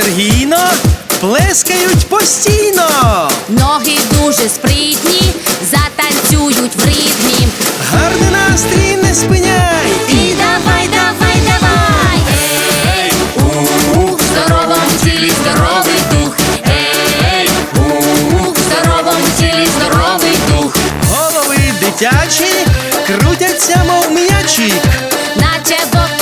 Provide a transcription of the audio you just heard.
енергійно плескають постійно. Ноги дуже спритні, затанцюють в ритмі. Гарний настрій не спиняй. І давай, давай, давай. Ей, у, в здоровому тілі здоровий дух. Ей, у, в здоровому тілі здоровий дух. Голови дитячі крутяться, мов м'ячі. Наче бок.